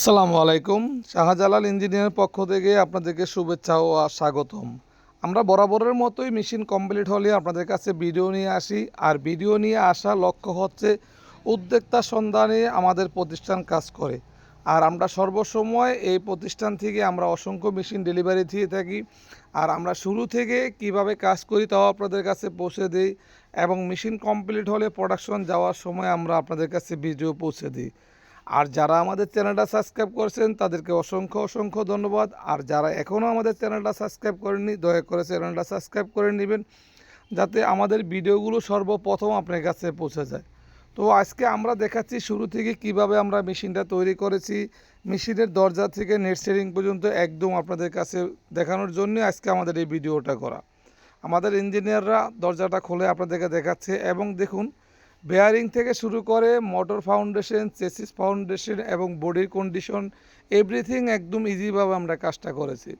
আসসালামু আলাইকুম। শাহজালাল ইঞ্জিনিয়ারের পক্ষ থেকে আপনাদেরকে শুভেচ্ছা ও স্বাগতম। আমরা বরাবরের মতোই মেশিন কমপ্লিট হলে আপনাদের কাছে ভিডিও নিয়ে আসি। আর ভিডিও নিয়ে আসা লক্ষ্য হচ্ছে উদ্যোক্তা সন্ধানে আমাদের প্রতিষ্ঠান কাজ করে। আর আমরা সর্বসময় এই প্রতিষ্ঠান থেকে আমরা অসংখ্য মেশিন ডেলিভারি দিয়ে থাকি। আর আমরা শুরু থেকে কীভাবে কাজ করি তাও আপনাদের কাছে পৌঁছে দিই। এবং মেশিন কমপ্লিট হলে প্রোডাকশন যাওয়ার সময় আমরা আপনাদের কাছে ভিডিও পৌঁছে দিই। আর যারা আমাদের চ্যানেলটা সাবস্ক্রাইব করেছেন, তাদেরকে অসংখ্য অসংখ্য ধন্যবাদ। আর যারা এখনও আমাদের চ্যানেলটা সাবস্ক্রাইব করেননি, দয়া করে চ্যানেলটা সাবস্ক্রাইব করে নেবেন, যাতে আমাদের ভিডিওগুলো সর্বপ্রথম আপনার কাছে পৌঁছে যায়। তো আজকে আমরা দেখাচ্ছি শুরু থেকে কীভাবে আমরা মেশিনটা তৈরি করেছি। মেশিনের দরজা থেকে নেট সেটিং পর্যন্ত একদম আপনাদের কাছে দেখানোর জন্য আজকে আমাদের এই ভিডিওটা করা। আমাদের ইঞ্জিনিয়াররা দরজাটা খুলে আপনাদেরকে দেখাচ্ছে এবং দেখুন বেয়ারিং থেকে শুরু করে মোটর ফাউন্ডেশন, চেসিস ফাউন্ডেশন এবং বডির কন্ডিশন, এভরিথিং একদম ইজিভাবে আমরা কাজটা করেছি।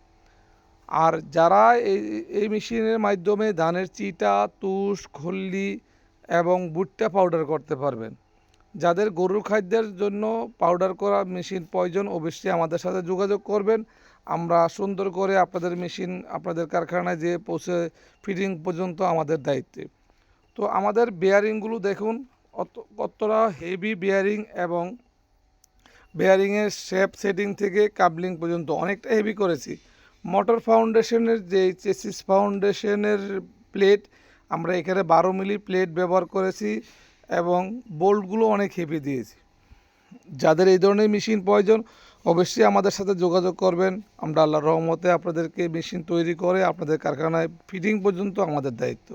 আর যারা এই এই মেশিনের মাধ্যমে ধানের চিটা, তুষ, খল্লি এবং ভুট্টা পাউডার করতে পারবেন। যাদের গরুর খাদ্যের জন্য পাউডার করা মেশিন প্রয়োজন, অবশ্যই আমাদের সাথে যোগাযোগ করবেন। আমরা সুন্দর করে আপনাদের মেশিন, আপনাদের কারখানায় যেয়ে পৌঁছে ফিটিং পর্যন্ত আমাদের দায়িত্বে। তো আমাদের বেয়ারিংগুলো দেখুন। কতটা হেভি বেয়ারিং এবং বেয়ারিংয়ের শেপ সেটিং থেকে কাবলিং পর্যন্ত অনেকটা হেভি করেছি। মোটর ফাউন্ডেশনের যে চেসিস ফাউন্ডেশনের প্লেট আমরা এখানে বারো মিলি প্লেট ব্যবহার করেছি এবং বোল্টগুলো অনেক হেভি দিয়েছি। যাদের এই ধরনের মেশিন প্রয়োজন, অবশ্যই আমাদের সাথে যোগাযোগ করবেন। আমরা আল্লাহর রহমতে আপনাদেরকে মেশিন তৈরি করে আপনাদের কারখানায় ফিটিং পর্যন্ত আমাদের দায়িত্ব।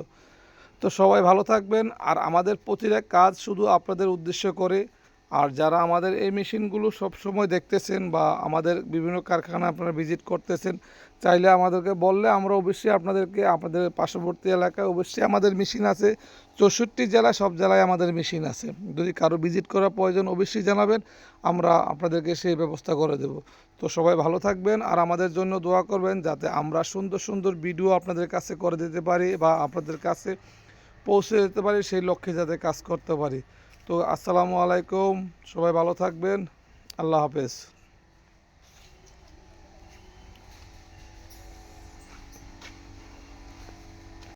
তো সবাই ভালো থাকবেন। আর আমাদের প্রতিটা কাজ শুধু আপনাদের উদ্দেশ্য করে। আর যারা আমাদের এই মেশিনগুলো সব সময় দেখতেছেন বা আমাদের বিভিন্ন কারখানা আপনারা ভিজিট করতেছেন, চাইলে আমাদেরকে বললে আমরা অবশ্যই আপনাদেরকে আপনাদের পার্শ্ববর্তী এলাকায় অবশ্যই আমাদের মেশিন আছে। চৌষট্টি জেলায় সব জেলায় আমাদের মেশিন আছে। যদি কারও ভিজিট করার প্রয়োজন অবশ্যই জানাবেন, আমরা আপনাদেরকে সেই ব্যবস্থা করে দেব। তো সবাই ভালো থাকবেন আর আমাদের জন্য দোয়া করবেন যাতে আমরা সুন্দর সুন্দর ভিডিও আপনাদের কাছে করে দিতে পারি বা আপনাদের কাছে পৌঁছে যেতে পারি, সেই লক্ষ্যে যাতে কাজ করতে পারি। তো আসসালামু আলাইকুম, সবাই ভালো থাকবেন, আল্লাহ হাফেজ।